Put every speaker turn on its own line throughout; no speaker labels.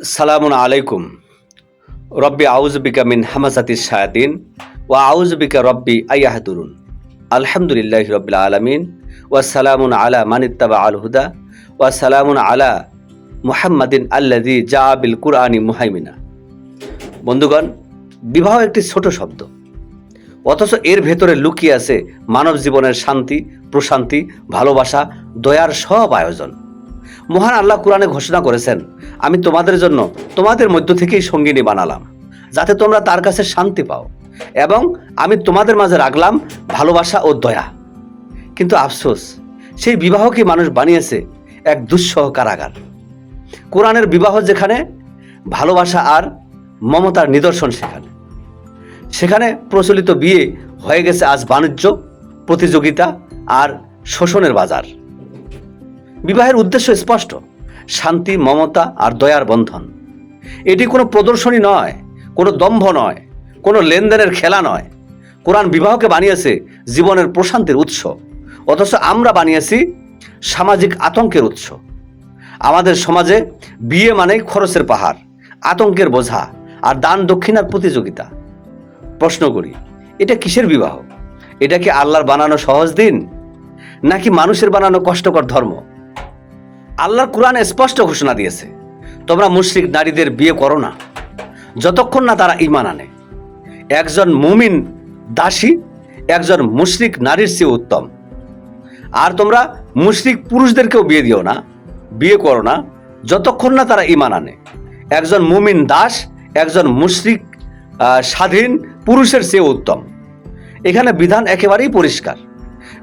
সালামুন আলাইকুম। রব্বি আউজবিকা মিন হামাসাতি শায়াতিন ওয়া আউজবিকা রব্বি আয়াহাদুরুন আলহামদুলিল্লাহ রবিল আলমিন। ওয়া সালামুন আলা মানিত্তাবা আল হুদা। ওয়া সালামুন আলা মুহাম্মাদিন আল্লাদি জা বিল কুরআনি মুহাইমিনা। বন্ধুগণ, বিবাহ একটি ছোট শব্দ। অথচ এর ভেতরে লুকিয়ে আছে মানব জীবনের শান্তি, প্রশান্তি, ভালোবাসা, দয়ার সব আয়োজন। মহান আল্লাহ কোরআনে ঘোষণা করেছেন, আমি তোমাদের জন্য তোমাদের মধ্য থেকেই সঙ্গিনী বানালাম, যাতে তোমরা তার কাছে শান্তি পাও এবং আমি তোমাদের মাঝে রাখলাম ভালোবাসা ও দয়া। কিন্তু আফসোস, সেই বিবাহকে মানুষ বানিয়েছে এক দুঃসহ কারাগার। কোরআনের বিবাহ যেখানে, ভালোবাসা আর মমতার নিদর্শন সেখানে। সেখানে প্রচলিত বিয়ে হয়ে গেছে আজ বাণিজ্য, প্রতিযোগিতা আর শোষণের বাজার। বিবাহের উদ্দেশ্য স্পষ্ট। শান্তি, মমতা আর দয়ার বন্ধন। এটি কোনো প্রদর্শনী নয়, কোনো দম্ভ নয়, কোনো লেনদেনের খেলা নয়। কোরআন বিবাহকে বানিয়েছে জীবনের প্রশান্তির উৎস, অথচ আমরা বানিয়েছি সামাজিক আতঙ্কের উৎস। আমাদের সমাজে বিয়ে মানেই খরচের পাহাড়, আতঙ্কের বোঝা আর দান দক্ষিণার প্রতিযোগিতা। প্রশ্ন করি, এটা কিসের বিবাহ? এটা কি আল্লাহর বানানো সহজ দিন? নাকি মানুষের বানানো কষ্টকর ধর্ম? আল্লাহর কোরআনে স্পষ্ট ঘোষণা দিয়েছে, তোমরা মুশরিক নারীদের বিয়ে করো না, যতক্ষণ না তারা ইমান আনে। একজন মুমিন দাসী, একজন মুশরিক নারীর চেয়ে উত্তম। আর তোমরা মুশরিক পুরুষদেরকেও বিয়ে দিও না, বিয়ে করো না, যতক্ষণ না তারা ইমান আনে। একজন মুমিন দাস, একজন মুশরিক স্বাধীন পুরুষের চেয়ে উত্তম। এখানে বিধান একেবারেই পরিষ্কার।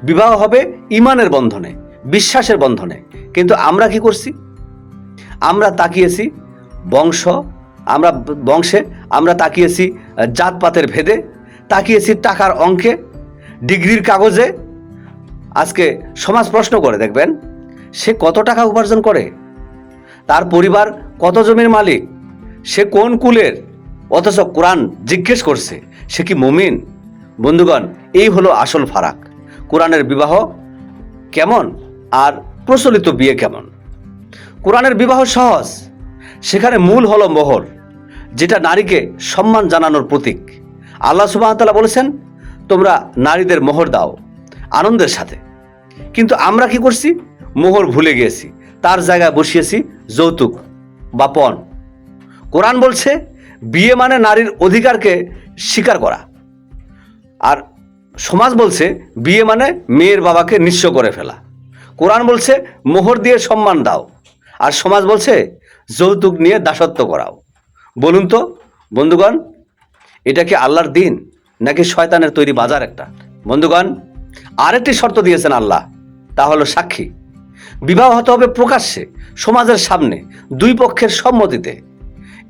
বিবাহ হবে ইমানের বন্ধনে, বিশ্বাসের বন্ধনে কিন্তু আমরা কি করছি? আমরা তাকিয়েছি বংশ, আমরা বংশে আমরা তাকিয়েছি জাতপাতের ভেদে, তাকিয়েছি টাকার অঙ্কে ডিগ্রির কাগজে। আজকে সমাজ প্রশ্ন করে, দেখবেন, সে কত টাকা উপার্জন করে? তার পরিবার কত জমির মালিক? সে কোন কুলের? অথচ কোরআন জিজ্ঞেস করছে, সে কি মুমিন? বন্ধুগণ, এই হলো আসল ফারাক। কোরআনের বিবাহ কেমন? আর প্রচলিত বিয়ে কেমন? কোরআনের বিবাহ সহজ, সেখানে মূল হলো মোহর, যেটা নারীকে সম্মান জানানোর প্রতীক। আল্লাহ সুবাহতাল্লাহ বলেছেন, তোমরা নারীদের মোহর দাও আনন্দের সাথে। কিন্তু আমরা কি করছি? মোহর ভুলে গিয়েছি, তার জায়গায় বসিয়েছি যৌতুক বা পণ। কোরআন বলছে, বিয়ে মানে নারীর অধিকারকে স্বীকার করা। আর সমাজ বলছে, বিয়ে মানে মেয়ের বাবাকে নিঃস্ব করে ফেলা। কোরআন বলছে, মোহর দিয়ে সম্মান দাও। আর সমাজ বলছে, যৌতুক নিয়ে দাসত্ব করাও। বলুন তো, বন্ধুগণ, এটা কি আল্লাহর দিন, নাকি শয়তানের তৈরি বাজার একটা? বন্ধুগণ, আরেকটি শর্ত দিয়েছেন আল্লাহ, তা হলো সাক্ষী। বিবাহ হতে হবে প্রকাশ্যে, সমাজের সামনে, দুই পক্ষের সম্মতিতে।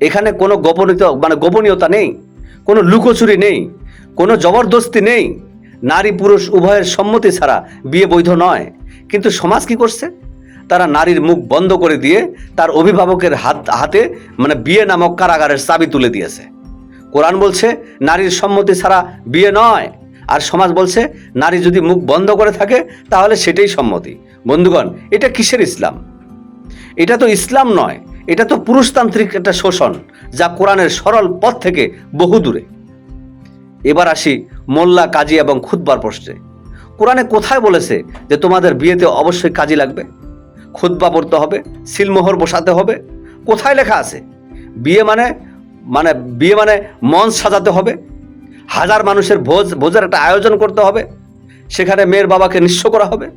এখানে কোনো গোপনীয়তা মানে গোপনীয়তা নেই, কোনো লুকোচুরি নেই, কোনো জবরদস্তি নেই। নারী পুরুষ উভয়ের সম্মতি ছাড়া বিয়ে বৈধ নয়। কিন্তু সমাজ কি করছে? তারা নারীর মুখ বন্ধ করে দিয়ে তার অভিভাবকের হাত, হাতে মানে বিয়ে নামক কারাগারের চাবি তুলে দিয়েছে। কোরআন বলছে, নারীর সম্মতি ছাড়া বিয়ে নয়। আর সমাজ বলছে, নারী যদি মুখ বন্ধ করে থাকে, তাহলে সেটাই সম্মতি। বন্ধুগণ, এটা কিসের ইসলাম? এটা তো ইসলাম নয়, এটা তো পুরুষতান্ত্রিক একটা শোষণ, যা কোরআনের সরল পথ থেকে বহু দূরে এবার আসি মোল্লা, কাজী এবং খুতবার প্রশ্নে। কোরআনে কোথায় বলেছে যে তোমাদের বিয়েতে অবশ্যই কাজী লাগবে? খুতবা পড়তে হবে, সিলমোহর বসাতে হবে। কোথায় লেখা আছে? বিয়ে মানে মানে বিয়ে মানে মঞ্চ সাজাতে হবে। হাজার মানুষের ভোজ, ভোজের একটা আয়োজন করতে হবে। সেখানে মেয়ের বাবাকে নিঃস্ব করা হবে।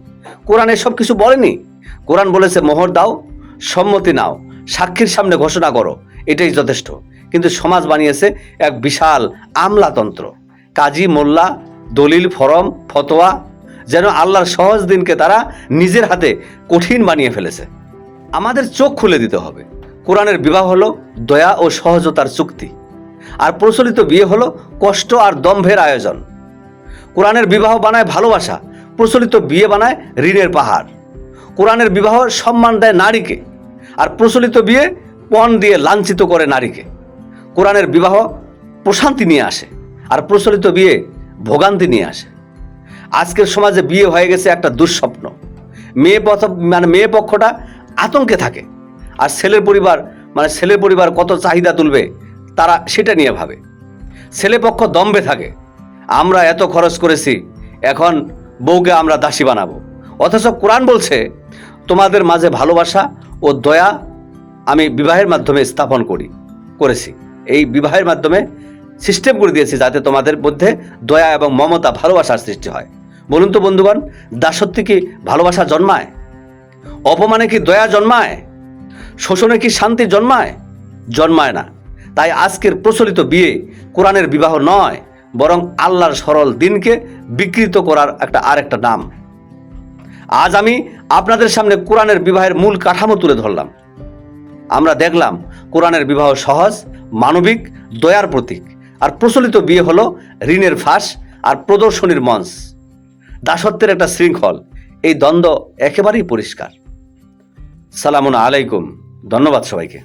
কোরআন এসব কিছু বলেনি। কোরআন বলেছে, মোহর দাও, সম্মতি নাও, সাক্ষীর সামনে ঘোষণা করো, এটাই যথেষ্ট। কিন্তু সমাজ বানিয়েছে এক বিশাল আমলাতন্ত্র। কাজী মোল্লা, দলিল, ফরম, ফতোয়া যেন আল্লাহর সহজ দিনকে তারা নিজের হাতে কঠিন বানিয়ে ফেলেছে। আমাদের চোখ খুলে দিতে হবে। কোরআনের বিবাহ হলো দয়া ও সহজতার চুক্তি। আর প্রচলিত বিয়ে হলো কষ্ট আর দম্ভের আয়োজন। কোরআনের বিবাহ বানায় ভালোবাসা, প্রচলিত বিয়ে বানায় ঋণের পাহাড়। কোরআনের বিবাহ সম্মান দেয় নারীকে, আর প্রচলিত বিয়ে পণ দিয়ে লাঞ্ছিত করে নারীকে। কোরআনের বিবাহ প্রশান্তি নিয়ে আসে, আর প্রচলিত বিয়ে ভোগান্তি নিয়ে আসে। আজকের সমাজে বিয়ে হয়ে গেছে একটা দুঃস্বপ্ন। মেয়ে পথ মানে মেয়ে পক্ষটা আতঙ্কে থাকে। আর ছেলের পরিবার মানে ছেলে পরিবার কত চাহিদা তুলবে, তারা সেটা নিয়ে ভাবে। ছেলে পক্ষ দম্বে থাকে। আমরা এত খরচ করেছি, এখন বউকে আমরা দাসী বানাবো। অথচ কোরআন বলছে, তোমাদের মাঝে ভালোবাসা ও দয়া আমি বিবাহের মাধ্যমে স্থাপন করি, করেছি। এই বিবাহের মাধ্যমে সিস্টেম করে দিয়েছি যাতে তোমাদের মধ্যে দয়া এবং মমতা ভালোবাসার সৃষ্টি হয়। বলুন তো বন্ধুগণ দাসত্বে কি ভালোবাসা জন্মায়? অপমানে কি দয়া জন্মায়? শোষণে কি শান্তি জন্মায়? জন্মায় না। তাই আজকের প্রচলিত বিয়ে কোরআনের বিবাহ নয়, বরং আল্লাহর সরল দিনকে বিকৃত করার একটা আরেকটা নাম। আজ আমি আপনাদের সামনে কোরআনের বিবাহের মূল কাঠামো তুলে ধরলাম। আমরা দেখলাম কোরআনের বিবাহ সহজ, মানবিক, দয়ার প্রতীক। আর প্রচলিত বিয়ে হলো ঋণের ফাঁস আর প্রদর্শনীর মঞ্চ। দাসত্বের একটা শৃঙ্খল। এই দ্বন্দ্ব একেবারেই পরিষ্কার। সালামুন আলাইকুম। ধন্যবাদ সবাইকে।